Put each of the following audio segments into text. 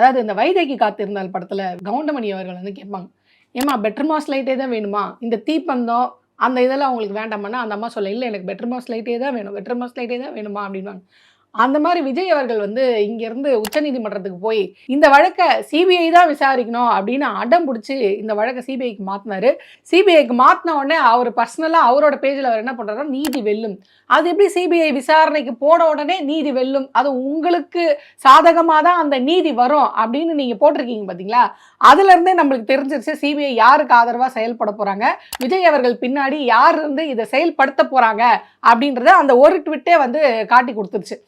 அதாவது இந்த வைதகி காத்திருந்தால் படத்தில் கவுண்டமணி அவர்கள் வந்து கேட்பாங்க. ஏமா பெட்டர் மாஸ் லைட்டே தான் வேணுமா? இந்த தீப்பந்தம் அந்த இதெல்லாம் அவங்களுக்கு வேண்டாமன்னா அந்த அம்மா சொல்ல இல்லை எனக்கு பெட்டர் மாஸ் லைட்டே தான் வேணும். பெட்டர் மாஸ் லைட்டே தான் வேணுமா? அப்படின்வாங்க அந்த மாதிரி விஜய் அவர்கள் வந்து இங்கேருந்து உச்சநீதிமன்றத்துக்கு போய் இந்த வழக்கை சிபிஐ தான் விசாரிக்கணும் அப்படின்னு அடம் பிடிச்சி இந்த வழக்கை சிபிஐக்கு மாற்றினாரு சிபிஐக்கு மாற்றின உடனே அவர் பர்சனலாக அவரோட பேஜில் அவர் என்ன பண்ணுறாரு நீதி வெல்லும். அது எப்படி சிபிஐ விசாரணைக்கு போன உடனே நீதி வெல்லும்? அது உங்களுக்கு சாதகமாக தான் அந்த நீதி வரும் அப்படின்னு நீங்கள் போட்டிருக்கீங்க பார்த்தீங்களா அதுலேருந்தே நம்மளுக்கு தெரிஞ்சிருச்சு சிபிஐ யாருக்கு ஆதரவாக செயல்பட போகிறாங்க விஜய் அவர்கள் பின்னாடி யார் இருந்து இதை செயல்படுத்த போகிறாங்க அப்படின்றத அந்த ஒரு ட்விட்டே வந்து காட்டி கொடுத்துருச்சு.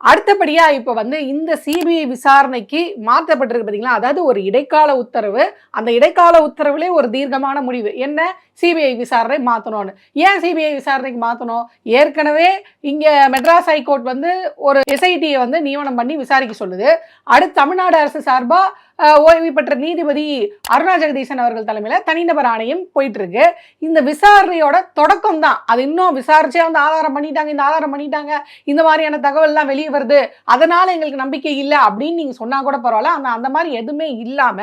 அடுத்தபடியாக இப்போ வந்து இந்த சிபிஐ விசாரணைக்கு மாற்றப்பட்டிருக்கு பார்த்தீங்களா அதாவது ஒரு இடைக்கால உத்தரவு அந்த இடைக்கால உத்தரவுலே ஒரு தீர்க்கமான முடிவு. என்ன? சிபிஐ விசாரணை மாற்றணும்னு ஏன் சிபிஐ விசாரணைக்கு மாற்றணும் ஏற்கனவே இங்கே மெட்ராஸ் ஹைகோர்ட் வந்து ஒரு எஸ்ஐடியை வந்து நியமனம் பண்ணி விசாரிக்க சொல்லுது. அடுத்து தமிழ்நாடு அரசு சார்பாக ஓய்வு பெற்ற நீதிபதி அருணா ஜெகதீசன் அவர்கள் தலைமையில் தனிநபர் ஆணையம் போயிட்டு இருக்கு இந்த விசாரணையோட தொடக்கம் தான். அது இன்னும் விசாரிச்சே வந்து ஆதாரம் பண்ணிட்டாங்க இந்த ஆதாரம் பண்ணிட்டாங்க. இந்த மாதிரியான தகவல்லாம் வெளியே வருது. அதனால எங்களுக்கு நம்பிக்கை இல்லை அப்படின்னு நீங்க சொன்னா கூட பரவாயில்ல. ஆனா அந்த மாதிரி எதுவுமே இல்லாம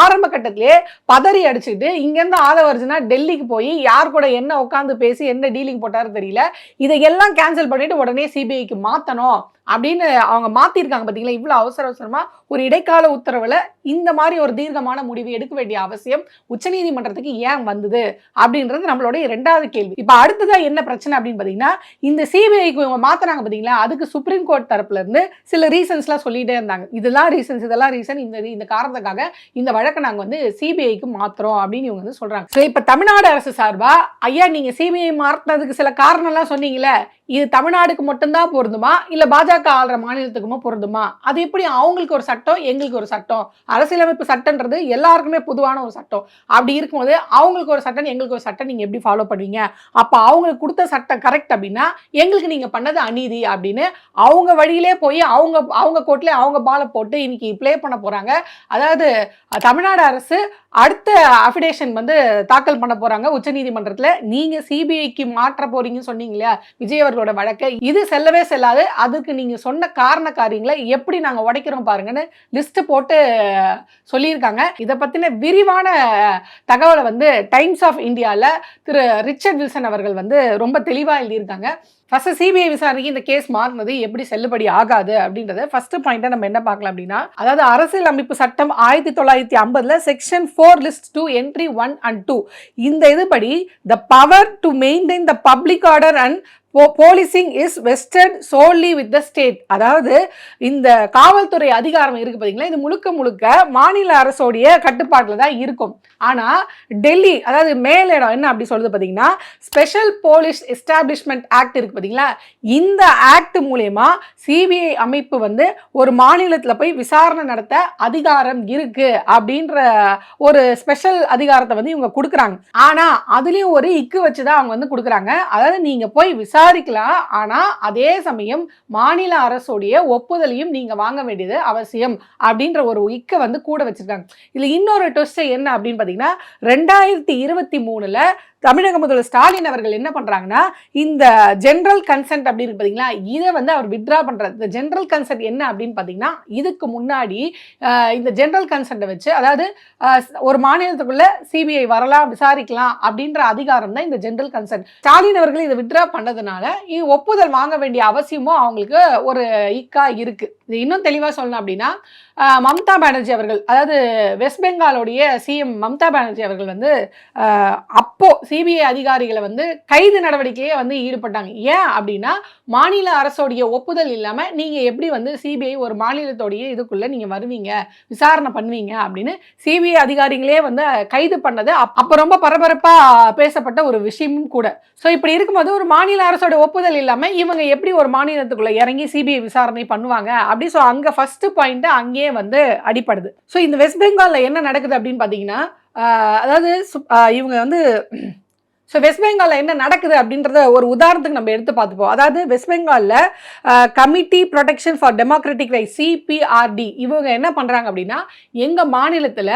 ஆரம்ப கட்டத்திலே பதறி அடிச்சுட்டு இங்கேருந்து வருதுன்னா டெல்லிக்கு போய் யார் கூட என்ன உட்காந்து பேசி என்ன டீலிங் போட்டாரு தெரியல. இதையெல்லாம் கேன்சல் பண்ணிட்டு உடனே சிபிஐக்கு மாத்தணும். அப்படின்னு அவங்க மாத்திருக்காங்க பாத்தீங்களா? இவ்வளவு அவசர அவசரமா ஒரு இடைக்கால உத்தரவுல இந்த மாதிரி ஒரு தீர்க்கமான முடிவு எடுக்க வேண்டிய அவசியம் உச்சநீதிமன்றத்துக்கு ஏன் வந்தது? அப்படின்றது நம்மளுடைய இரண்டாவது கேள்வி. இப்ப அடுத்ததா என்ன பிரச்சனை அப்படின்னு பாத்தீங்கன்னா இந்த சிபிஐக்கு இவங்க மாத்துறாங்க பாத்தீங்களா? அதுக்கு சுப்ரீம் கோர்ட் தரப்புல இருந்து சில ரீசன்ஸ்லாம் சொல்லிட்டே இருந்தாங்க. இதெல்லாம் ரீசன்ஸ் இதெல்லாம் ரீசன் இந்த இந்த காரணத்துக்காக இந்த வழக்கை நாங்க வந்து சிபிஐக்கு மாத்துறோம் அப்படின்னு இவங்க வந்து சொல்றாங்க. சரி இப்ப தமிழ்நாடு அரசு சார்பா ஐயா நீங்க சிபிஐ மாற்றினதுக்கு சில காரணம்லாம் சொன்னீங்களே இது தமிழ்நாடுக்கு மட்டும்தான் பொருந்துமா? இல்ல பாஜக ஆள்ற மாநிலத்துக்குமா பொருந்துமா? அது எப்படி அவங்களுக்கு ஒரு சட்டம் எங்களுக்கு ஒரு சட்டம்? அரசியலமைப்பு சட்டன்றது எல்லாருக்குமே பொதுவான ஒரு சட்டம். அப்படி இருக்கும்போது அவங்களுக்கு ஒரு சட்டம் எங்களுக்கு ஒரு சட்டம் நீங்க எப்படி ஃபாலோ பண்ணுவீங்க? அப்ப அவங்களுக்கு கொடுத்த சட்டம் கரெக்ட் அப்படின்னா எங்களுக்கு நீங்க பண்ணது அநீதி அப்படின்னு அவங்க வழியிலே போய் அவங்க அவங்க கோர்ட்ல அவங்க பாலை போட்டு இன்னைக்கு ப்ளே பண்ண போறாங்க. அதாவது தமிழ்நாடு அரசு அடுத்த அஃபிடேஷன் வந்து தாக்கல் பண்ண போறாங்க உச்சநீதிமன்றத்தில். நீங்க சிபிஐக்கு மாற்ற போறீங்கன்னு சொன்னீங்க இல்லையா? விஜய் அவர்களோட வழக்கை. இது செல்லவே செல்லாது. அதுக்கு நீங்க சொன்ன காரண காரியங்களை எப்படி நாங்கள் உடைக்கிறோம் பாருங்கன்னு லிஸ்ட் போட்டு சொல்லியிருக்காங்க. இதை பத்தின விரிவான தகவலை வந்து டைம்ஸ் ஆஃப் இந்தியாவில் திரு ரிச்சர்ட் வில்சன் அவர்கள் வந்து ரொம்ப தெளிவாக எழுதியிருக்காங்க. ஃபர்ஸ்ட் சிபிஐ விசாரணைக்கு இந்த கேஸ் மாறினது எப்படி செல்லுபடி ஆகாது அப்படின்றத ஃபர்ஸ்ட் பாயிண்ட்டை நம்ம என்ன பார்க்கலாம் அப்படின்னா அதாவது அரசியல் அமைப்பு சட்டம் ஆயிரத்தி தொள்ளாயிரத்தி ஐம்பதுல section four list two entry one and two இந்த இதுபடி the power to maintain the public order and policing is western solely with the state அதாவது இந்த காவல்துறை அதிகாரம் இருக்கு பார்த்தீங்களா இது முழுக்க முழுக்க மாநில அரசோடைய கட்டுப்பாட்டில் தான் இருக்கும். ஆனால் டெல்லி அதாவது மேலிடம் என்ன அப்படி சொல்லுது பார்த்தீங்கன்னா ஸ்பெஷல் போலீஸ் எஸ்டாப்ளிஷ்மெண்ட் ஆக்ட் இருக்கு பார்த்தீங்களா இந்த ஆக்ட் மூலயமா சிபிஐ அமைப்பு வந்து ஒரு மாநிலத்தில் போய் விசாரணை நடத்த அதிகாரம் இருக்கு அப்படின்ற ஒரு ஸ்பெஷல் அதிகாரத்தை வந்து இவங்க கொடுக்குறாங்க. ஆனால் அதுலேயும் ஒரு இக்கு வச்சு தான் அவங்க வந்து கொடுக்குறாங்க. அதாவது நீங்கள் போய் விசாரிக்கலாம். ஆனால் அதே சமயம் மாநில அரசுடைய ஒப்புதலையும் நீங்கள் வாங்க வேண்டியது அவசியம் அப்படின்ற ஒரு இக்கை வந்து கூட வச்சிருக்காங்க. இதில் இன்னொரு ட்விஸ்ட் என்ன அப்படின்னு பார்த்தீங்கன்னா ரெண்டாயிரத்தி இருபத்தி மூணில் தமிழக முதல்வர் ஸ்டாலின் அவர்கள் என்ன பண்றாங்கன்னா இந்த ஜென்ரல் கன்சென்ட் அப்படின்னு பார்த்தீங்களா இதை வந்து அவர் வித்ரா பண்ணுறது இந்த ஜென்ரல் கன்சென்ட் என்ன அப்படின்னு பார்த்தீங்கன்னா இதுக்கு முன்னாடி இந்த ஜென்ரல் கன்சென்ட்டை வச்சு அதாவது ஒரு மாநிலத்துக்குள்ள சிபிஐ வரலாம் விசாரிக்கலாம் அப்படின்ற அதிகாரம் தான் இந்த ஜென்ரல் கன்சென்ட் ஸ்டாலின் அவர்கள் இதை வித்ரா பண்ணதுனால இது ஒப்புதல் வாங்க வேண்டிய அவசியமும் அவங்களுக்கு ஒரு இக்கா இருக்குது இது இன்னும் தெளிவாக சொல்லணும் அப்படின்னா மம்தா பானர்ஜி அவர்கள் அதாவது வெஸ்ட் பெங்காலோடைய சிஎம் மம்தா பானர்ஜி அவர்கள் வந்து அப்போது அப்போ சிபிஐ அதிகாரிகளை வந்து கைது நடவடிக்கையே வந்து ஈடுபட்டாங்க. ஏன் அப்படின்னா மாநில அரசோடைய ஒப்புதல் இல்லாமல் நீங்கள் எப்படி வந்து சிபிஐ ஒரு மாநிலத்தோடைய இதுக்குள்ளே நீங்கள் வருவீங்க விசாரணை பண்ணுவீங்க அப்படின்னு சிபிஐ அதிகாரிகளே வந்து கைது பண்ணது அப்போ ரொம்ப பரபரப்பாக பேசப்பட்ட ஒரு விஷயமும் கூட. ஸோ இப்படி இருக்கும்போது ஒரு மாநில அரசோட ஒப்புதல் இல்லாமல் இவங்க எப்படி ஒரு மாநிலத்துக்குள்ளே இறங்கி சிபிஐ விசாரணை பண்ணுவாங்க அப்படி ஸோ அங்கே ஃபஸ்ட்டு பாயிண்ட்டு அங்கேயே வந்து அடிப்படுது ஸோ இந்த வெஸ்ட் பெங்காலில் என்ன நடக்குது அப்படின்னு பார்த்தீங்கன்னா அதாவது இவங்க வந்து ஸோ வெஸ்ட் பெங்காலில் என்ன நடக்குது அப்படின்றத ஒரு உதாரணத்துக்கு நம்ம எடுத்து பார்த்துப்போம். அதாவது வெஸ்ட் பெங்காலில் committee protection for democratic right CPRD இவங்க என்ன பண்ணுறாங்க அப்படின்னா எங்கள் மாநிலத்தில்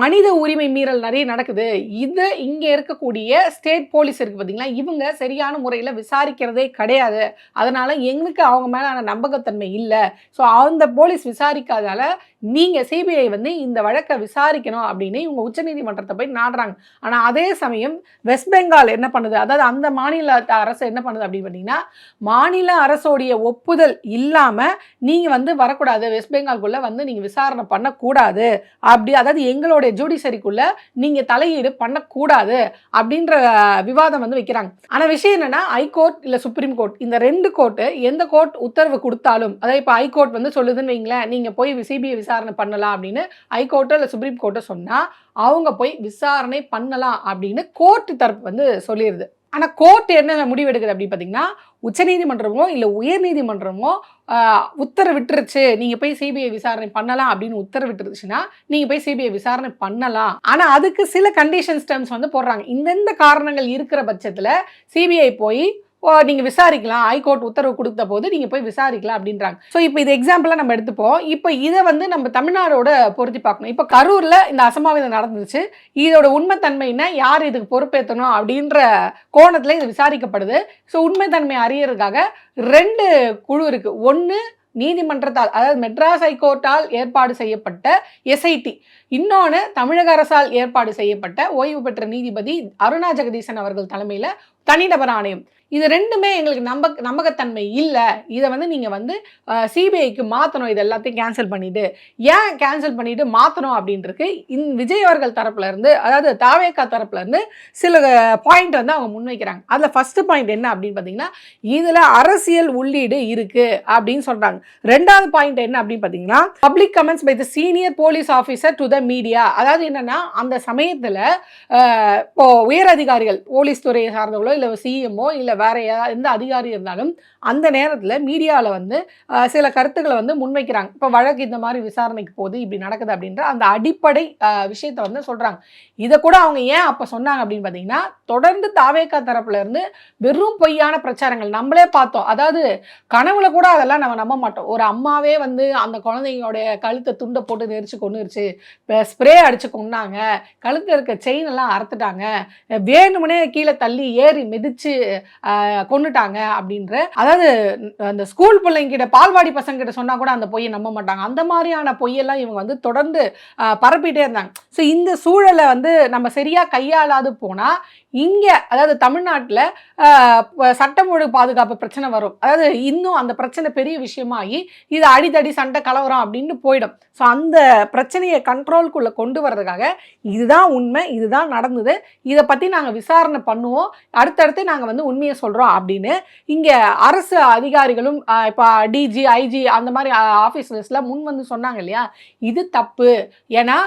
மனித உரிமை மீறல் நிறைய நடக்குது. இது இங்கே இருக்கக்கூடிய ஸ்டேட் போலீஸ் இருக்குது பார்த்தீங்களா இவங்க சரியான முறையில் விசாரிக்கிறதே கிடையாது. அதனால் எங்களுக்கு அவங்க மேலான நம்பகத்தன்மை இல்லை. ஸோ அந்த போலீஸ் விசாரிக்காதால நீங்கள் சிபிஐ வந்து இந்த வழக்கை விசாரிக்கணும் அப்படின்னு இவங்க உச்சநீதிமன்றத்தை போய் நாடுறாங்க. ஆனால் அதே சமயம் வெஸ்ட் பெங்கால் என்ன பண்ணுது? அதாவது அந்த மாநில அரசு என்ன பண்ணுது அப்படின்னு பார்த்தீங்கன்னா மாநில அரசோடைய ஒப்புதல் இல்லாமல் நீங்கள் வந்து வரக்கூடாது. வெஸ்ட் பெங்கால்குள்ளே வந்து நீங்கள் விசாரணை பண்ணக்கூடாது. அப்படி அதாவது எங்களுடைய ஜுடிஷரிக்குள்ளே நீங்கள் தலையீடு பண்ணக்கூடாது அப்படின்ற விவாதம் வந்து வைக்கிறாங்க. ஆனால் விஷயம் என்னென்னா ஹைகோர்ட் இல்லை சுப்ரீம் கோர்ட் இந்த ரெண்டு கோர்ட்டு எந்த கோர்ட் உத்தரவு கொடுத்தாலும் அதாவது இப்போ ஹைகோர்ட் வந்து சொல்லுதுன்னு வைங்களேன் நீங்கள் போய் சிபிஐ விசாரணை பண்ணலாம் அப்படின்னு ஹைகோர்ட்டோ இல்லை சுப்ரீம் கோர்ட்டோ சொன்னால் அவங்க போய் விசாரணை பண்ணலாம் அப்படின்னு கோர்ட் தரப்பு வந்து சொல்லிடுது ஆனால் கோர்ட் என்ன முடிவெடுக்குது அப்படின்னு பார்த்தீங்கன்னா உச்சநீதிமன்றமோ இல்லை உயர்நீதிமன்றமோ உத்தரவிட்டுருச்சு நீங்கள் போய் சிபிஐ விசாரணை பண்ணலாம் அப்படின்னு உத்தரவிட்டுருச்சுன்னா நீங்கள் போய் சிபிஐ விசாரணை பண்ணலாம். ஆனால் அதுக்கு சில கண்டிஷன்ஸ் டேர்ம்ஸ் வந்து போடுறாங்க. இந்தந்த காரணங்கள் இருக்கிற பட்சத்தில் சிபிஐ போய் ஓ, நீங்கள் விசாரிக்கலாம். ஹைகோர்ட் உத்தரவு கொடுத்த போது நீங்கள் போய் விசாரிக்கலாம் அப்படின்றாங்க. ஸோ இப்போ இது எக்ஸாம்பிளாக நம்ம எடுத்துப்போம். இப்போ இதை வந்து நம்ம தமிழ்நாடோட பொருத்தி பார்க்கணும். இப்போ கரூரில் இந்த அசம்பாவிதம் நடந்துச்சு இதோட உண்மைத்தன்மை யார் இதுக்கு பொறுப்பேற்றணும் அப்படின்ற கோணத்தில் இது விசாரிக்கப்படுது. ஸோ உண்மைத்தன்மை அறியறதுக்காக ரெண்டு குழு இருக்குது ஒன்று நீதிமன்றத்தால் அதாவது மெட்ராஸ் ஹைகோர்ட்டால் ஏற்பாடு செய்யப்பட்ட எஸ்ஐடி இன்னொன்று தமிழக அரசால் ஏற்பாடு செய்யப்பட்ட ஓய்வு பெற்ற நீதிபதி அருணா ஜெகதீசன் அவர்கள் தலைமையில் தனிநபர் ஆணையம். இது ரெண்டுமே எங்களுக்கு நம்ப நம்பகத்தன்மை இல்லை. இதை வந்து நீங்கள் வந்து சிபிஐக்கு மாற்றணும் இது எல்லாத்தையும் கேன்சல் பண்ணிவிட்டு ஏன் கேன்சல் பண்ணிவிட்டு மாற்றணும் அப்படின்றது இந் விஜய் அவர்கள் தரப்புல இருந்து அதாவது தாவேக்கா தரப்புல இருந்து சில பாயிண்ட் வந்து அவங்க முன்வைக்கிறாங்க. அதில் ஃபஸ்ட்டு பாயிண்ட் என்ன அப்படின்னு பார்த்தீங்கன்னா இதில் அரசியல் உள்ளீடு இருக்குது அப்படின்னு சொல்கிறாங்க ரெண்டாவது பாயிண்ட் என்ன அப்படின்னு பார்த்தீங்கன்னா public comments by the senior police officer to the media அதாவது என்னென்னா அந்த சமயத்தில் இப்போ உயர் அதிகாரிகள் போலீஸ் துறையை சார்ந்தவங்களோ இல்லை சிஎம்ஓ இல்லை வேறு யா- எந்த அதிகாரி இருந்தாலும் அந்த நேரத்தில் மீடியாவில் வந்து சில கருத்துக்களை வந்து முன்வைக்கிறாங்க. இப்போ வழக்கு இந்த மாதிரி விசாரணைக்கு போகுது இப்படி நடக்குது அப்படின்ற அந்த அடிப்படை விஷயத்தை வந்து சொல்கிறாங்க இதை கூட அவங்க ஏன் அப்போ சொன்னாங்க அப்படின்னு பார்த்தீங்கன்னா தொடர்ந்து தாவேக்கா தரப்புலேருந்து வெறும் பொய்யான பிரச்சாரங்கள் நம்மளே பார்த்தோம். அதாவது கனவுல கூட அதெல்லாம் நம்ம நம்ப மாட்டோம். ஒரு அம்மாவே வந்து அந்த குழந்தைங்களுடைய கழுத்தை துண்டை போட்டு நெரிச்சு கொண்டுருச்சு ஸ்ப்ரே அடிச்சு கொண்டாங்க கழுத்தில் இருக்க செயின் எல்லாம் அறுத்துட்டாங்க. வேணுமனே கீழே தள்ளி ஏறி மிதிச்சு கொண்டுட்டாங்க அப்படின்ற அதாவது அந்த ஸ்கூல் பிள்ளைங்கிட்ட பால்வாடி பசங்க கிட்ட சொன்னா கூட அந்த பொய்யை நம்ப மாட்டாங்க. அந்த மாதிரியான பொய்யெல்லாம் இவங்க வந்து தொடர்ந்து பரப்பிட்டே இருந்தாங்க. ஸோ இந்த சூழலை வந்து நம்ம சரியா கையாளாது போனா இங்க அதாவது தமிழ்நாட்டில் சட்டம் ஒழுங்கு பாதுகாப்பு பிரச்சனை வரும். அதாவது இன்னும் அந்த பிரச்சனை பெரிய விஷயமாகி இது அடித்தடி சண்டை கலவரம் அப்படின்னு போயிடும். ஸோ அந்த பிரச்சனையை கண்ட்ரோல்குள்ளே கொண்டு வர்றதுக்காக இதுதான் உண்மை இதுதான் நடந்தது. இதை பற்றி நாங்கள் விசாரணை பண்ணுவோம். அடுத்தடுத்து நாங்கள் வந்து உண்மையை சொல்கிறோம் அப்படின்னு இங்கே அரசு அதிகாரிகளும் இப்போ டிஜி ஐஜி அந்த மாதிரி ஆஃபீஸர்ஸ்லாம் முன் வந்து சொன்னாங்க இல்லையா? இது தப்பு. ஏன்னா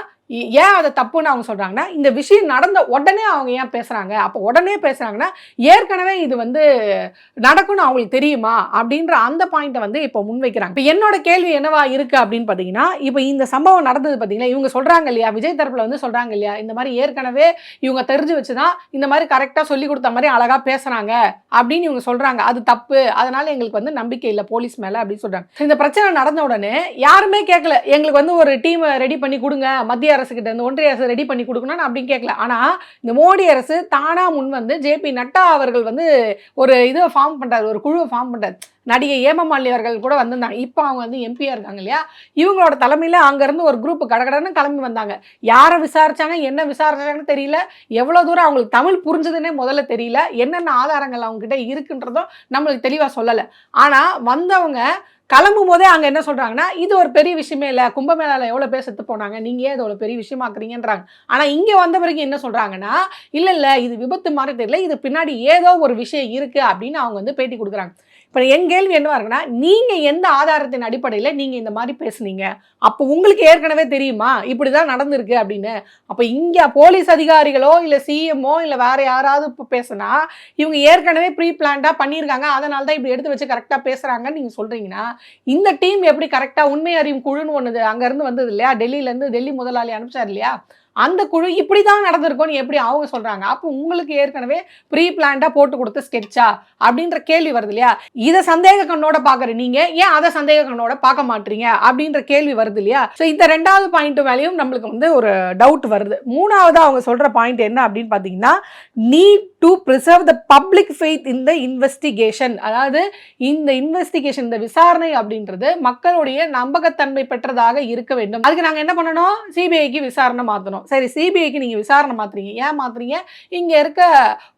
ஏன் அதை தப்புன்னு அவங்க சொல்கிறாங்கன்னா இந்த விஷயம் நடந்த உடனே அவங்க ஏன் பேசுகிறாங்க அப்போ உடனே பேசுகிறாங்கன்னா ஏற்கனவே இது வந்து நடக்கும்னு அவங்களுக்கு தெரியுமா? அப்படின்ற அந்த பாயிண்ட்டை வந்து இப்போ முன்வைக்கிறாங்க. இப்போ என்னோட கேள்வி என்னவா இருக்குது அப்படின்னு பார்த்தீங்கன்னா இப்போ இந்த சம்பவம் நடந்தது பார்த்தீங்கன்னா இவங்க சொல்கிறாங்க இல்லையா? விஜய் தரப்பில் வந்து சொல்கிறாங்க இல்லையா? இந்த மாதிரி ஏற்கனவே இவங்க தெரிஞ்சு வச்சு தான் இந்த மாதிரி கரெக்டாக சொல்லி கொடுத்த மாதிரி அழகாக பேசுகிறாங்க அப்படின்னு இவங்க சொல்கிறாங்க அது தப்பு. அதனால் எங்களுக்கு வந்து நம்பிக்கை இல்லை போலீஸ் மேலே அப்படின்னு சொல்கிறாங்க இந்த பிரச்சனை நடந்த உடனே யாருமே கேட்கல எங்களுக்கு வந்து ஒரு டீமை ரெடி பண்ணி கொடுங்க. மத்திய அரசு கிட்ட இருந்து ஒன்றிய அரசு ரெடி பண்ணி கொடுக்கணும்னு அப்படின்னு கேட்கல. ஆனா இந்த மோடி அரசு தானா முன் வந்து ஜேபி நட்டா அவர்கள் வந்து ஒரு இதை ஃபார்ம் பண்ணுறாரு ஒரு குழுவை ஃபார்ம் பண்ணுறாரு நடிகை ஏமமாலி அவர்கள் கூட வந்திருந்தாங்க. இப்போ அவங்க வந்து எம்பியாக இருக்காங்க இல்லையா? இவங்களோட தலைமையில் அங்கேருந்து ஒரு குரூப் கடகடன்னு கிளம்பி வந்தாங்க. யாரை விசாரித்தாங்க என்ன விசாரிச்சாங்கன்னு தெரியல. எவ்வளோ தூரம் அவங்களுக்கு தமிழ் புரிஞ்சதுன்னே முதல்ல தெரியல. என்னென்ன ஆதாரங்கள் அவங்ககிட்ட இருக்குன்றதும் நம்மளுக்கு தெளிவாக சொல்லலை. ஆனால் வந்தவங்க கிளம்பும் போதே அங்கே என்ன சொல்கிறாங்கன்னா இது ஒரு பெரிய விஷயமே இல்லை. கும்பமேளாவில் எவ்வளோ பேர் செத்து போனாங்க. நீங்கள் ஏன் இது பெரிய விஷயமாக்குறீங்கன்றாங்க ஆனால் இங்கே வந்த பிறகு என்ன சொல்கிறாங்கன்னா இல்லை இல்லை இது விபத்து மாதிரி தெரியல. இது பின்னாடி ஏதோ ஒரு விஷயம் இருக்குது அப்படின்னு அவங்க வந்து பேட்டி கொடுக்குறாங்க. இப்போ என் கேள்வி என்னவா இருக்குன்னா நீங்கள் எந்த ஆதாரத்தின் அடிப்படையில் நீங்கள் இந்த மாதிரி பேசுனீங்க? அப்போ உங்களுக்கு ஏற்கனவே தெரியுமா? இப்படி தான் நடந்திருக்கு அப்படின்னு. அப்போ இங்கே போலீஸ் அதிகாரிகளோ இல்லை சிஎம்ஓ இல்லை வேற யாராவது இப்போ பேசுனா இவங்க ஏற்கனவே ப்ரீ பிளான்டாக பண்ணியிருக்காங்க. அதனால தான் இப்படி எடுத்து வச்சு கரெக்டாக பேசுகிறாங்கன்னு நீங்கள் சொல்கிறீங்கன்னா இந்த டீம் எப்படி கரெக்டாக உண்மை அறியும் குழுன்னு ஒன்று அங்கேருந்து வந்தது இல்லையா? டெல்லியிலேருந்து டெல்லி முதலாளி அனுப்பிச்சார் இல்லையா? அந்த குழு இப்படி தான் நடந்திருக்கும்னு எப்படி அவங்க சொல்கிறாங்க அப்போ உங்களுக்கு ஏற்கனவே ப்ரீ பிளான்டாக போட்டு கொடுத்த ஸ்கெட்சா அப்படின்ற கேள்வி வருது இல்லையா? இதை சந்தேக கண்ணோட பார்க்குற நீங்கள் ஏன் அதை சந்தேக கண்ணோட பார்க்க மாட்டீங்க? அப்படின்ற கேள்வி வருது இல்லையா? ஸோ இந்த ரெண்டாவது பாயிண்ட் மேலேயும் நம்மளுக்கு வந்து ஒரு டவுட் வருது. மூணாவது அவங்க சொல்கிற பாயிண்ட் என்ன அப்படின்னு பார்த்தீங்கன்னா need to preserve the public faith in the investigation அதாவது இந்த இன்வெஸ்டிகேஷன் இந்த விசாரணை அப்படின்றது மக்களுடைய நம்பகத்தன்மை பெற்றதாக இருக்க வேண்டும். அதுக்கு நாங்கள் என்ன பண்ணணும்? சிபிஐக்கு விசாரணை மாற்றணும் சரி சிபிஐக்கு நீங்கள் விசாரணை மாத்துறீங்க. ஏன் மாத்துறீங்க? இங்கே இருக்க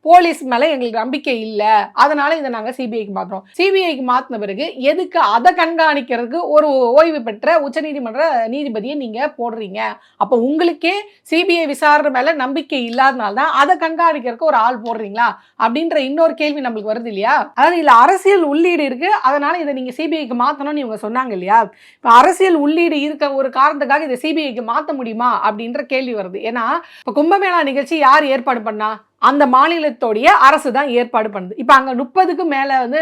போலீஸ் மேலே எங்களுக்கு நம்பிக்கை இல்லை. அதனால இதை நாங்கள் சிபிஐக்கு மாற்றுறோம் சிபிஐக்கு மாற்றின பிறகு எதுக்கு அதை கண்காணிக்கிறதுக்கு ஒரு ஓய்வு பெற்ற உச்சநீதிமன்ற நீதிபதியை நீங்கள் போடுறீங்க? அப்போ உங்களுக்கே சிபிஐ விசாரணை மேலே நம்பிக்கை இல்லாதனால தான் அதை கண்காணிக்கிறதுக்கு ஒரு ஆள் போடுறீங்களா? அப்படின்ற இன்னொரு கேள்வி நம்மளுக்கு வருது இல்லையா? அதாவது இதில் அரசியல் உள்ளீடு இருக்குது அதனால் இதை நீங்கள் சிபிஐக்கு மாற்றணும்னு இவங்க சொன்னாங்க இல்லையா? இப்போ அரசியல் உள்ளீடு இருக்க ஒரு காரணத்துக்காக இதை சிபிஐக்கு மாற்ற முடியுமா? அப்படின்ற கேள்வி வருது. ஏன்னா இப்போ கும்பமேளா நிகழ்ச்சி யார் ஏற்பாடு பண்ணா? அந்த மாநிலத்தோடைய அரசு தான் ஏற்பாடு பண்ணுது. இப்போ அங்கே முப்பதுக்கு மேலே வந்து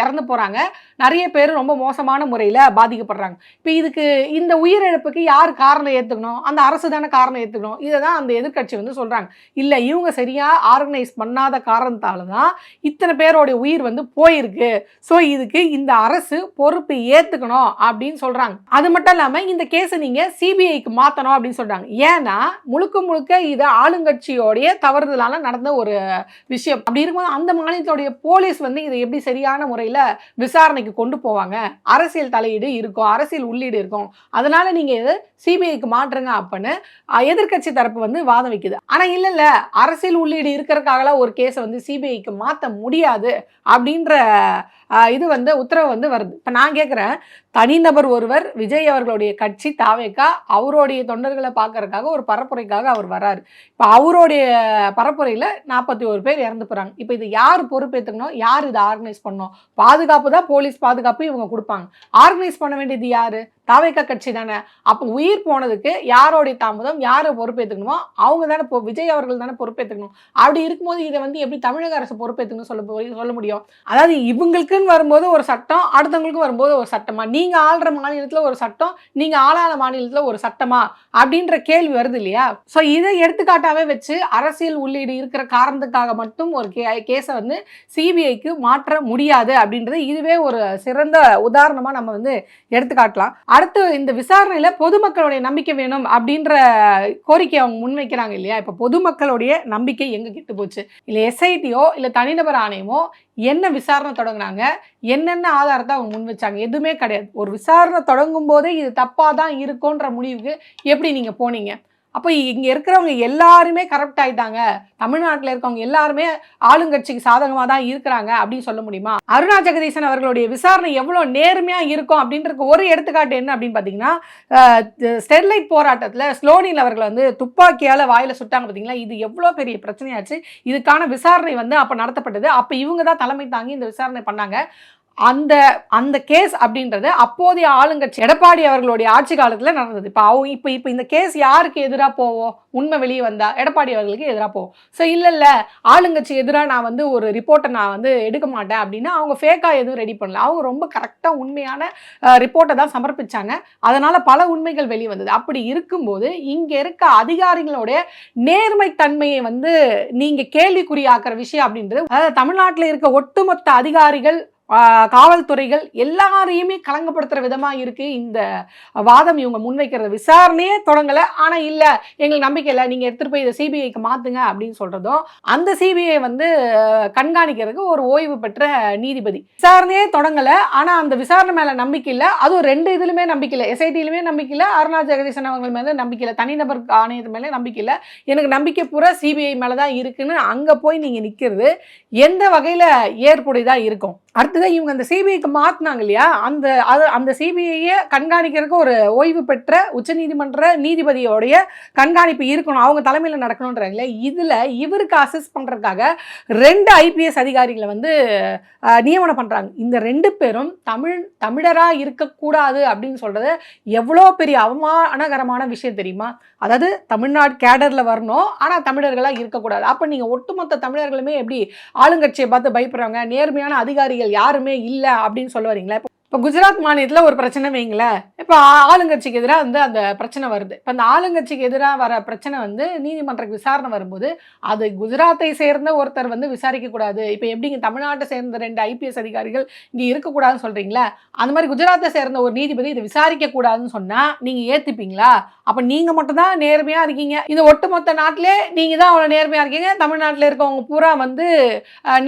இறந்து போகிறாங்க நிறைய பேர் ரொம்ப மோசமான முறையில் பாதிக்கப்படுறாங்க. இப்போ இதுக்கு இந்த உயிரிழப்புக்கு யார் காரணம் ஏற்றுக்கணும் அந்த அரசு தானே காரணம் ஏற்றுக்கணும் இதை தான் அந்த எதிர்க்கட்சி வந்து சொல்கிறாங்க இல்லை இவங்க சரியாக ஆர்கனைஸ் பண்ணாத காரணத்தால் தான் இத்தனை பேரோடைய உயிர் வந்து போயிருக்கு. ஸோ இதுக்கு இந்த அரசு பொறுப்பு ஏற்றுக்கணும் அப்படின்னு சொல்கிறாங்க அது மட்டும் இல்லாமல் இந்த கேஸை நீங்கள் சிபிஐக்கு மாற்றணும் அப்படின்னு சொல்கிறாங்க ஏன்னா முழுக்க முழுக்க இதை ஆளுங்கட்சியோடைய தவறுதலான நடந்த ஒரு விஷயம். அப்படி இருக்கும்போது அந்த மாநிலத்தோடைய போலீஸ் வந்து இதை எப்படி சரியான முறையில் விசாரணைக்கு கொண்டு போவாங்க? அரசியல் தலையீடு இருக்கும் அரசியல் உள்ளீடு இருக்கும். அதனால நீங்கள் இதை சிபிஐக்கு மாற்றுங்க அப்படின்னு எதிர்கட்சி எதிர்க்கட்சி தரப்பு வந்து வாதம் வைக்குது. ஆனால் இல்லை இல்லை. அரசியல் உள்ளீடு இருக்கிறதுக்காகலாம் ஒரு கேஸை வந்து சிபிஐக்கு மாற்ற முடியாது அப்படின்ற இது வந்து உத்தரவு வந்து வருது. இப்போ நான் கேட்குறேன் தனிநபர் ஒருவர் விஜய் அவர்களுடைய கட்சி தாவேக்கா அவருடைய தொண்டர்களை பார்க்கறதுக்காக ஒரு பரப்புரைக்காக அவர் வராரு இப்போ அவருடைய பரப்புரையில் நாற்பத்தி ஒரு பேர் இறந்து போகிறாங்க இப்போ இது யார் பொறுப்பேற்றுக்கணும் யார் இதை ஆர்கனைஸ் பண்ணணும்? பாதுகாப்பு தான் போலீஸ் பாதுகாப்பு இவங்க கொடுப்பாங்க. ஆர்கனைஸ் பண்ண வேண்டியது யார்? தாவேக்கா கட்சி தானே. அப்போ உயிர் போனதுக்கு யாரோடைய தாமதம் யாரை பொறுப்பேற்றுக்கணுமோ அவங்க தானே இப்போ விஜய் அவர்கள் தானே பொறுப்பேற்றுக்கணும் அப்படி இருக்கும்போது இதை வந்து எப்படி தமிழக அரசு பொறுப்பேற்றுக்கணும் சொல்ல போ- சொல்ல முடியும்? அதாவது இவங்களுக்குன்னு வரும்போது ஒரு சட்டம் அடுத்தவங்களுக்கும் வரும்போது ஒரு சட்டமா? நீங்க ஆள்ற மாநிலத்துல ஒரு சட்டம் நீங்க ஆளான மாநிலத்துல ஒரு சட்டமா? அப்படின்ற கேள்வி வருது இல்லையா? ஸோ இதை எடுத்துக்காட்டாவே வச்சு அரசியல் உள்ளீடு இருக்கிற காரணத்துக்காக மட்டும் ஒரு கே கேஸை வந்து சிபிஐக்கு மாற்ற முடியாது அப்படின்றது இதுவே ஒரு சிறந்த உதாரணமா நம்ம வந்து எடுத்துக்காட்டலாம். அடுத்து இந்த விசாரணையில பொதுமக்களுடைய நம்பிக்கை வேணும் அப்படின்ற கோரிக்கை அவங்க முன்வைக்கிறாங்க இல்லையா? இப்போ பொதுமக்களுடைய நம்பிக்கை எங்க கெட்டு போச்சு? இல்லை எஸ்ஐடியோ இல்லை தனிநபர் ஆணையமோ என்ன விசாரணை தொடங்குனாங்க? என்னென்ன ஆதாரத்தை அவங்க முன் வச்சாங்க எதுவுமே கிடையாது. ஒரு விசாரணை தொடங்கும் போதே இது தப்பாக தான் இருக்கும்ன்ற முடிவுக்கு எப்படி நீங்கள் போனீங்க? அப்போ இங்கே இருக்கிறவங்க எல்லாருமே கரப்ட் ஆயிட்டாங்க. தமிழ்நாட்டில் இருக்கவங்க எல்லாருமே ஆளுங்கட்சிக்கு சாதகமாக தான் இருக்கிறாங்க அப்படின்னு சொல்ல முடியுமா? அருணா ஜெகதீசன் அவர்களுடைய விசாரணை எவ்வளோ நேர்மையாக இருக்கும் அப்படின்றதுக்கு ஒரு எடுத்துக்காட்டு என்ன அப்படின்னு பார்த்தீங்கன்னா ஸ்டெர்லைட் போராட்டத்தில் ஸ்லோனில் அவர்களை வந்து துப்பாக்கியால் வாயில் சுட்டாங்க பார்த்தீங்களா இது எவ்வளோ பெரிய பிரச்சனையாச்சு. இதுக்கான விசாரணை வந்து அப்போ நடத்தப்பட்டது. அப்போ இவங்க தான் தலைமை தாங்கி இந்த விசாரணை பண்ணாங்க. அந்த அந்த கேஸ் அப்படின்றது அப்போதைய ஆளுங்கட்சி எடப்பாடி அவர்களுடைய ஆட்சி காலத்தில் நடந்தது. இப்போ அவங்க இப்போ இப்போ இந்த கேஸ் யாருக்கு எதிராக போவோம் உண்மை வெளியே வந்தால் எடப்பாடி அவர்களுக்கு எதிராக போவோம் ஸோ இல்லை இல்லை. ஆளுங்கட்சி எதிராக நான் வந்து ஒரு ரிப்போர்ட்டை நான் வந்து எடுக்க மாட்டேன் அப்படின்னா அவங்க ஃபேக்காக எதுவும் ரெடி பண்ணல. அவங்க ரொம்ப கரெக்டாக உண்மையான ரிப்போர்ட்டை தான் சமர்ப்பிச்சாங்க. அதனால் பல உண்மைகள் வெளியே வந்தது. அப்படி இருக்கும்போது இங்கே இருக்க அதிகாரிகளுடைய நேர்மைத்தன்மையை வந்து நீங்கள் கேள்விக்குறியாக்குற விஷயம் அப்படின்றது அதாவது தமிழ்நாட்டில் இருக்க ஒட்டுமொத்த அதிகாரிகள் காவல்துறைகள் எல்லாரையுமே கலங்கப்படுத்துகிற விதமாக இருக்குது இந்த வாதம் இவங்க முன்வைக்கிறது விசாரணையே தொடங்கலை. ஆனால் இல்லை எங்களுக்கு நம்பிக்கை இல்லை. நீங்கள் எடுத்துகிட்டு போய் இதை சிபிஐக்கு மாற்றுங்க அப்படின்னு சொல்கிறதும் அந்த சிபிஐ வந்து கண்காணிக்கிறதுக்கு ஒரு ஓய்வு பெற்ற நீதிபதி. விசாரணையே தொடங்கலை. ஆனால் அந்த விசாரணை மேலே நம்பிக்கை இல்லை. அதுவும் ரெண்டு இதுலையுமே நம்பிக்கை இல்லை. எஸ்ஐடியிலுமே நம்பிக்கை இல்லை. அருணா ஜெகதீசன் அவங்க மேலே நம்பிக்கை இல்லை. தனிநபர் ஆணையத்து மேலே நம்பிக்கை இல்லை. எனக்கு நம்பிக்கை பூரா சிபிஐ மேலே தான் இருக்குன்னு அங்கே போய் நீங்கள் நிற்கிறது எந்த வகையில் ஏற்புடையதாக இருக்கும்? அடுத்ததான் இவங்க அந்த சிபிஐக்கு மாற்றினாங்க இல்லையா? அந்த அது அந்த சிபிஐயை கண்காணிக்கிறதுக்கு ஒரு ஓய்வு பெற்ற உச்சநீதிமன்ற நீதிபதியோடைய கண்காணிப்பு இருக்கணும். அவங்க தலைமையில் நடக்கணுன்றாங்களே இதில் இவருக்கு அசஸ் பண்ணுறதுக்காக ரெண்டு ஐபிஎஸ் அதிகாரிகளை வந்து நியமனம் பண்ணுறாங்க இந்த ரெண்டு பேரும் தமிழ் தமிழராக இருக்கக்கூடாது அப்படின்னு சொல்கிறது எவ்வளோ பெரிய அவமானகரமான விஷயம் தெரியுமா? அதாவது தமிழ்நாடு கேடரில் வரணும் ஆனால் தமிழர்களாக இருக்கக்கூடாது. அப்போ நீங்கள் ஒட்டுமொத்த தமிழர்களுமே எப்படி ஆளுங்கட்சியை பார்த்து பயப்படுறாங்க நேர்மையான அதிகாரிகள் யாருமே இல்லை அப்படின்னு சொல்ல வரீங்களா? இப்போ குஜராத் மாநிலத்தில் ஒரு பிரச்சனை வைங்களேன் இப்போ ஆளுங்கட்சிக்கு எதிராக வந்து அந்த பிரச்சனை வருது. இப்போ அந்த ஆளுங்கட்சிக்கு எதிராக வர பிரச்சனை வந்து நீதிமன்றக்கு விசாரணை வரும்போது அது குஜராத்தை சேர்ந்த ஒருத்தர் வந்து விசாரிக்க கூடாது. இப்போ எப்படிங்க தமிழ்நாட்டை சேர்ந்த ரெண்டு ஐபிஎஸ் அதிகாரிகள் இங்கே இருக்கக்கூடாதுன்னு சொல்கிறீங்களா அந்த மாதிரி குஜராத்தை சேர்ந்த ஒரு நீதிபதி இதை விசாரிக்கக்கூடாதுன்னு சொன்னால் நீங்கள் ஏற்றுப்பீங்களா அப்போ நீங்கள் மட்டும் தான் நேர்மையாக இருக்கீங்க. இந்த ஒட்டுமொத்த நாட்டிலே நீங்கள் தான் அவ்வளோ நேர்மையாக இருக்கீங்க. தமிழ்நாட்டில் இருக்கவங்க பூரா வந்து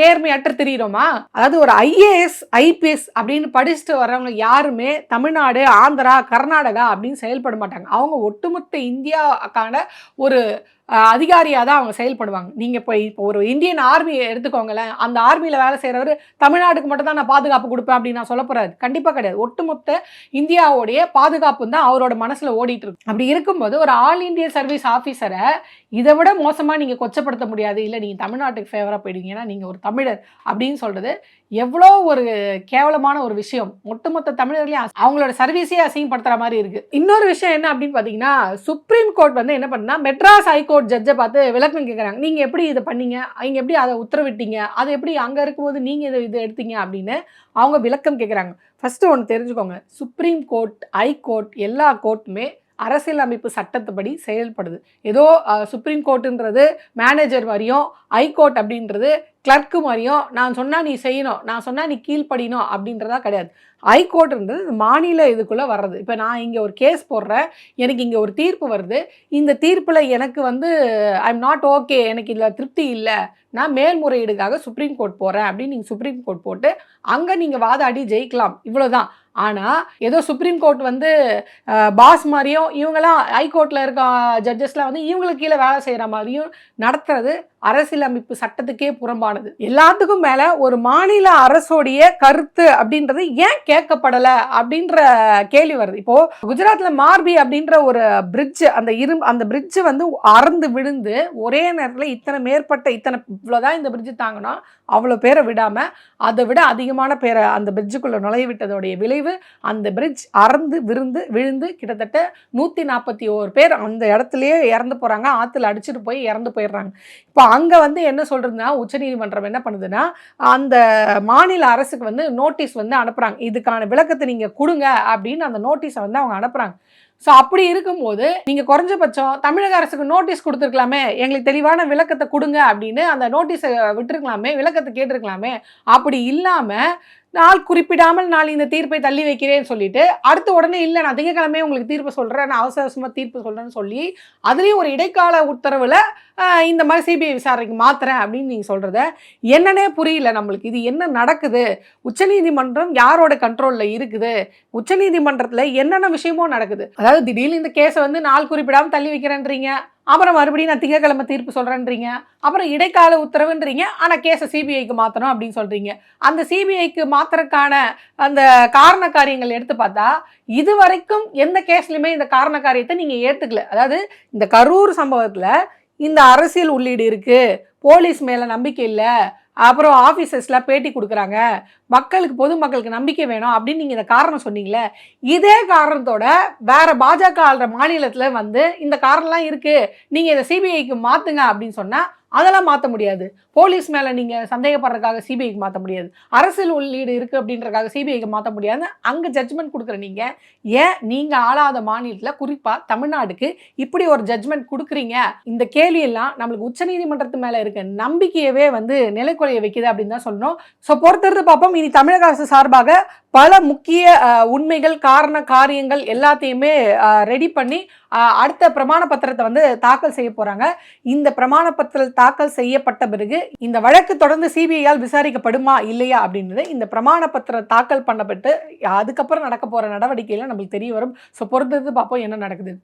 நேர்மையற்று தெரியிறோமா? அதாவது ஒரு ஐஏஎஸ் ஐபிஎஸ் அப்படின்னு படிச்சுட்டு வர்றவங்க யாருமே தமிழ்நாடு ஆந்திரா கர்நாடகா அப்படின்னு செயல்பட மாட்டாங்க. அவங்க ஒட்டுமொத்த இந்தியாக்கான ஒரு அதிகாரியாக தான் அவங்க செயல்படுவாங்க. நீங்கள் இப்போ இப்போ ஒரு இந்தியன் ஆர்மி எடுத்துக்கோங்களேன் அந்த ஆர்மியில் வேலை செய்கிறவர் தமிழ்நாட்டுக்கு மட்டும் தான் நான் பாதுகாப்பு கொடுப்பேன் அப்படின்னு நான் சொல்ல போகிறாரு கண்டிப்பாக கிடையாது. ஒட்டுமொத்த இந்தியாவுடைய பாதுகாப்பு தான் அவரோட மனசில் ஓடிட்டு இருக்கு. அப்படி இருக்கும்போது ஒரு ஆல் இந்திய சர்வீஸ் ஆஃபீஸரை இதை விட மோசமாக நீங்கள் கொச்சப்படுத்த முடியாது. இல்லை நீங்கள் தமிழ்நாட்டுக்கு ஃபேவராக போயிடுவீங்கன்னா நீங்கள் ஒரு தமிழர் அப்படின்னு சொல்கிறது எவ்வளோ ஒரு கேவலமான ஒரு விஷயம். ஒட்டுமொத்த தமிழர்களையும் அவங்களோட சர்வீஸே அசிங்கப்படுத்துகிற மாதிரி இருக்குது இன்னொரு விஷயம் என்ன அப்படின்னு பார்த்தீங்கன்னா சுப்ரீம் கோர்ட் வந்து என்ன பண்ணுன்னா மெட்ராஸ் ஹைகோர்ட் கோர்ட் ஜட்ஜை பார்த்து விளக்கம் கேட்குறாங்க நீங்கள் எப்படி இதை பண்ணீங்க? அவங்க எப்படி அதை உத்தரவிட்டீங்க? அது எப்படி அங்கே இருக்கும்போது நீங்கள் இதை இது எடுத்தீங்க அப்படின்னு அவங்க விளக்கம் கேட்குறாங்க ஃபஸ்ட்டு ஒன்று தெரிஞ்சுக்கோங்க. சுப்ரீம் கோர்ட் ஹைகோர்ட் எல்லா கோர்ட்டுமே அரசியலமைப்பு சட்டத்துப்படி செயல்படுது. ஏதோ சுப்ரீம் கோர்ட்டுன்றது மேனேஜர் மாதிரியும் ஹைகோர்ட் அப்படின்றது கிளர்க்கு மாதிரியும் நான் சொன்னால் நீ செய்யணும் நான் சொன்னால் நீ கீழ்ப்படியணும் அப்படின்றதா கிடையாது. ஹைகோர்ட்ன்றது மாநில இதுக்குள்ளே வர்றது. இப்போ நான் இங்கே ஒரு கேஸ் போடுறேன் எனக்கு இங்கே ஒரு தீர்ப்பு வருது. இந்த தீர்ப்பில் எனக்கு வந்து ஐ எம் நாட் ஓகே எனக்கு இதில் திருப்தி இல்லை. நான் மேல்முறையீடுக்காக சுப்ரீம் கோர்ட் போகிறேன் அப்படின்னு நீங்கள் சுப்ரீம் கோர்ட் போட்டு அங்கே நீங்கள் வாதாடி ஜெயிக்கலாம். இவ்வளோதான் ஆனால் ஏதோ சுப்ரீம் கோர்ட் வந்து பாஸ் மாதிரியும் இவங்கெல்லாம் ஹைகோர்ட்டில் இருக்க ஜட்ஜஸ்லாம் வந்து இவங்களுக்கு கீழே வேலை செய்கிற மாதிரியும் நடத்துறது அரசியலமைப்பு சட்டத்துக்கே புறம்பானது. எல்லாத்துக்கும் மேலே ஒரு மாநில அரசோடைய கருத்து அப்படின்றது ஏன் கேட்கப்படலை அப்படின்ற கேள்வி வருது. இப்போ குஜராத்ல மார்பி அப்படின்ற ஒரு பிரிட்ஜ் அந்த இரு அந்த பிரிட்ஜ் வந்து அறந்து விழுந்து ஒரே நேரத்தில் இத்தனை மேற்பட்ட இத்தனை இவ்வளோதான் இந்த பிரிட்ஜ் தாங்கினா அவ்வளோ பேரை விடாம அதை விட அதிகமான பேரை அந்த பிரிட்ஜுக்குள்ள நுழைய விட்டதோடைய விளைவு அந்த பிரிட்ஜ் அறந்து விருந்து விழுந்து கிட்டத்தட்ட நூற்றி நாற்பத்தி ஓரு பேர் அந்த இடத்துலயே இறந்து போகிறாங்க ஆற்றுல அடிச்சுட்டு போய் இறந்து போயிடுறாங்க. இப்போ அங்கே வந்து என்ன சொல்கிறதுனா உச்சநீதிமன்றம் என்ன பண்ணுதுன்னா அந்த மாநில அரசுக்கு வந்து நோட்டீஸ் வந்து அனுப்புகிறாங்க இதுக்கான விளக்கத்தை நீங்கள் கொடுங்க அப்படின்னு அந்த நோட்டீஸை வந்து அவங்க அனுப்புகிறாங்க ஸோ அப்படி இருக்கும்போது நீங்கள் குறைஞ்சபட்சம் தமிழக அரசுக்கு நோட்டீஸ் கொடுத்துருக்கலாமே எங்களுக்கு தெளிவான விளக்கத்தை கொடுங்க அப்படின்னு அந்த நோட்டீஸை விட்டுருக்கலாமே விளக்கத்தை கேட்டிருக்கலாமே. அப்படி இல்லாமல் நாள் குறிப்பிடாமல் நான் இந்த தீர்ப்பை தள்ளி வைக்கிறேன்னு சொல்லிட்டு அடுத்த உடனே இல்லை நான் திங்கக்கிழமையே உங்களுக்கு தீர்ப்பு சொல்கிறேன் நான் அவசர அவசரமாக தீர்ப்பு சொல்கிறேன்னு சொல்லி அதுலேயும் ஒரு இடைக்கால உத்தரவில் இந்த மாதிரி சிபிஐ விசாரணைக்கு மாத்துறேன் அப்படின்னு நீங்கள் சொல்கிறத என்னன்னே புரியல நம்மளுக்கு. இது என்ன நடக்குது? உச்சநீதிமன்றம் யாரோட கண்ட்ரோலில் இருக்குது? உச்சநீதிமன்றத்தில் என்னென்ன விஷயமும் நடக்குது? அதாவது திடீர்னு இந்த கேஸை வந்து நாள் குறிப்பிடாமல் தள்ளி வைக்கிறேன்றீங்க. அப்புறம் மறுபடியும் நான் திங்கக்கிழமை தீர்ப்பு சொல்கிறேன்றீங்க அப்புறம் இடைக்கால உத்தரவுன்றீங்க. ஆனால் கேஸை சிபிஐக்கு மாற்றணும் அப்படின்னு சொல்கிறீங்க அந்த சிபிஐக்கு மாற்றுறதுக்கான அந்த காரண காரியங்கள் எடுத்து பார்த்தா இது வரைக்கும் எந்த கேஸ்லையுமே இந்த காரண காரியத்தை நீங்கள் ஏற்றுக்கல அதாவது இந்த கரூர் சம்பவத்தில் இந்த அரசியல் உள்ளீடு இருக்குது போலீஸ் மேலே நம்பிக்கை இல்லை. அப்புறம் ஆஃபீஸர்ஸ்லாம் பேட்டி கொடுக்குறாங்க. மக்களுக்கு பொதுமக்களுக்கு நம்பிக்கை வேணும் அப்படின்னு நீங்கள் இந்த காரணம் சொன்னீங்களே இதே காரணத்தோட வேற பாஜக ஆள்ற மாநிலத்தில் வந்து இந்த காரணம்லாம் இருக்குது நீங்கள் இதை சிபிஐக்கு மாற்றுங்க அப்படின்னு சொன்னால் அதெல்லாம் மாற்ற முடியாது. போலீஸ் மேலே நீங்கள் சந்தேகப்படுறதுக்காக சிபிஐக்கு மாற்ற முடியாது. அரசியல் உள்ளீடு இருக்குது அப்படின்றதுக்காக சிபிஐக்கு மாற்ற முடியாது. அங்கே ஜட்ஜ்மெண்ட் கொடுக்குற நீங்கள் ஏன் நீங்கள் ஆளாத மாநிலத்தில் குறிப்பாக தமிழ்நாடுக்கு இப்படி ஒரு ஜட்ஜ்மெண்ட் கொடுக்குறீங்க? இந்த கேள்வியெல்லாம் நம்மளுக்கு உச்சநீதிமன்றத்து மேலே இருக்க நம்பிக்கையவே வந்து நிலைக்குலைய வைக்குது அப்படின்னு தான் சொல்லணும். ஸோ பொறுத்திருந்து பார்ப்போம். இனி தமிழக அரசு சார்பாக பல முக்கிய உண்மைகள் காரண காரியங்கள் எல்லாத்தையுமே ரெடி பண்ணி அடுத்த பிரமாண பத்திரத்தை வந்து தாக்கல் செய்ய போகிறாங்க இந்த பிரமாண பத்திரம் தாக்கல் செய்யப்பட்ட பிறகு இந்த வழக்கு தொடர்ந்து சிபிஐயால் விசாரிக்கப்படுமா இல்லையா அப்படின்றது இந்த பிரமாண பத்திரம் தாக்கல் பண்ணப்பட்டு அதுக்கப்புறம் நடக்க போகிற நடவடிக்கையில் நம்மளுக்கு தெரிய வரும். ஸோ பொறுத்தது பார்ப்போம் என்ன நடக்குது.